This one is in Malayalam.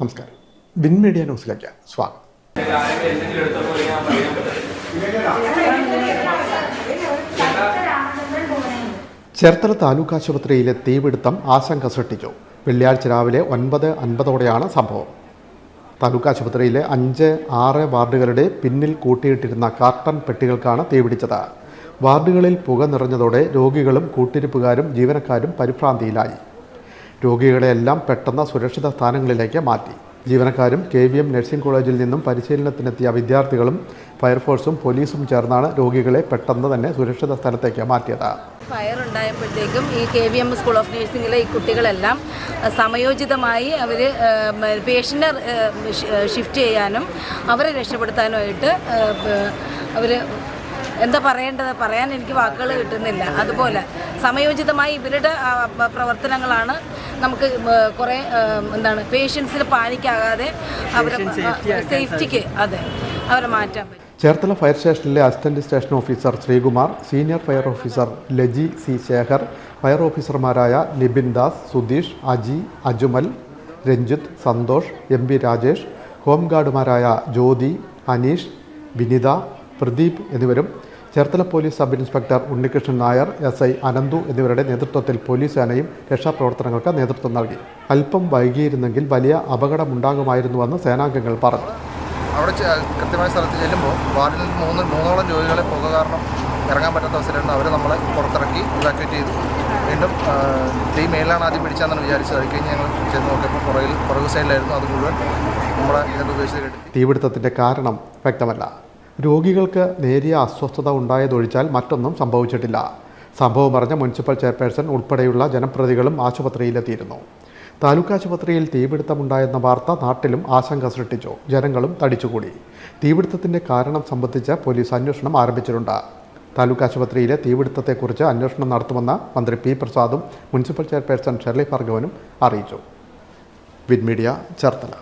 നമസ്കാരം. വിൻ മീഡിയ ന്യൂസിലേക്ക് സ്വാഗതം. ചേർത്തല താലൂക്ക് ആശുപത്രിയിലെ തീപിടുത്തം ആശങ്ക സൃഷ്ടിച്ചു. വെള്ളിയാഴ്ച രാവിലെ ഒൻപത് അൻപതോടെയാണ് സംഭവം. താലൂക്ക് ആശുപത്രിയിലെ അഞ്ച് ആറ് വാർഡുകളുടെ പിന്നിൽ കൂട്ടിയിട്ടിരുന്ന കാർട്ടൺ പെട്ടികൾക്കാണ് തീപിടിച്ചത്. വാർഡുകളിൽ പുക നിറഞ്ഞതോടെ രോഗികളും കൂട്ടിരിപ്പുകാരും ജീവനക്കാരും പരിഭ്രാന്തിയിലായി. രോഗികളെയെല്ലാം പെട്ടെന്ന് സുരക്ഷിത സ്ഥാനങ്ങളിലേക്ക് മാറ്റി. ജീവനക്കാരും കെ വി എം നഴ്സിംഗ് കോളേജിൽ നിന്നും പരിശീലനത്തിനെത്തിയ വിദ്യാർത്ഥികളും ഫയർഫോഴ്സും പോലീസും ചേർന്നാണ് രോഗികളെ പെട്ടെന്ന് തന്നെ സുരക്ഷിത സ്ഥലത്തേക്ക് മാറ്റിയത്. ഫയർ ഉണ്ടായപ്പോഴത്തേക്കും ഈ K V M school of നഴ്സിംഗിലെ ഈ കുട്ടികളെല്ലാം സമയോചിതമായി അവർ പേഷ്യന്റെ ഷിഫ്റ്റ് ചെയ്യാനും അവരെ രക്ഷപ്പെടുത്താനുമായിട്ട് അവർ എന്താ പറയേണ്ടത്? പറയാൻ എനിക്ക് വാക്കുകൾ കിട്ടുന്നില്ല. അതുപോലെ സമയോചിതമായി ഇവരുടെ പ്രവർത്തനങ്ങളാണ് നമുക്ക് കുറെ എന്താണ് പേഷ്യൻസിന് പാനിക്കാകാതെ അവരെ സേഫ്റ്റിക്ക് അതെ അവരെ മാറ്റാൻ പറ്റും. ചേർത്തല ഫയർ സ്റ്റേഷനിലെ assistant station officer Sreekumar senior fire officer Laji C Sekhar fire ഓഫീസർമാരായ നിബിൻ ദാസ് സുധീഷ് അജി അജുമൽ രഞ്ജിത്ത് സന്തോഷ് എം പി രാജേഷ് ഹോംഗാർഡുമാരായ ജ്യോതി അനീഷ് വിനിത പ്രദീപ് എന്നിവരും Cherthala police sub inspector Unnikrishnan Nair S I Ananthu എന്നിവരുടെ നേതൃത്വത്തിൽ പോലീസ് സേനയും രക്ഷാപ്രവർത്തനങ്ങൾക്ക് നേതൃത്വം നൽകി. അല്പം വൈകിയിരുന്നെങ്കിൽ വലിയ അപകടമുണ്ടാകുമായിരുന്നുവെന്ന് സേനാംഗങ്ങൾ പറഞ്ഞു. അവിടെ കൃത്യമായ സ്ഥലത്ത് ചെല്ലുമ്പോൾ വാർഡിൽ മൂന്ന് മൂന്നോളം ജോലികളെ പുക കാരണം ഇറങ്ങാൻ പറ്റാത്ത അവസരമായിരുന്നു അവർ നമ്മളെ പുറത്തിറക്കി ഇവാക്യുവേറ്റ് ചെയ്തു. വീണ്ടും തീ മേലാണ് ആദ്യം പിടിച്ചാന്നാണ് വിചാരിച്ചത്. അത് കഴിഞ്ഞ് ഞങ്ങൾ ചെന്ന് നോക്കിയപ്പോൾ പുറകിൽ പുറകു സൈഡിലായിരുന്നു അത് മുഴുവൻ. നമ്മളെ ഇതൊക്കെ ഉപയോഗിച്ച് കിട്ടി തീപിടുത്തത്തിന്റെ കാരണം വ്യക്തമല്ല. രോഗികൾക്ക് നേരിയ അസ്വസ്ഥത ഉണ്ടായതൊഴിച്ചാൽ മറ്റൊന്നും സംഭവിച്ചിട്ടില്ല. സംഭവം അറിഞ്ഞ മുനിസിപ്പൽ ചെയർപേഴ്സൺ ഉൾപ്പെടെയുള്ള ജനപ്രതികളും ആശുപത്രിയിലെത്തിയിരുന്നു. താലൂക്ക് ആശുപത്രിയിൽ തീപിടുത്തമുണ്ടായെന്ന വാർത്ത നാട്ടിലും ആശങ്ക സൃഷ്ടിച്ചു. ജനങ്ങളും തടിച്ചുകൂടി. തീപിടുത്തത്തിന്റെ കാരണം സംബന്ധിച്ച് പോലീസ് അന്വേഷണം ആരംഭിച്ചിട്ടുണ്ട്. താലൂക്ക് ആശുപത്രിയിലെ തീപിടുത്തത്തെക്കുറിച്ച് അന്വേഷണം നടത്തുമെന്ന് മന്ത്രി പി പ്രസാദും മുനിസിപ്പൽ ചെയർപേഴ്സൺ ഷെർലി ഭാർഗവനും അറിയിച്ചു. Win media Cherthala.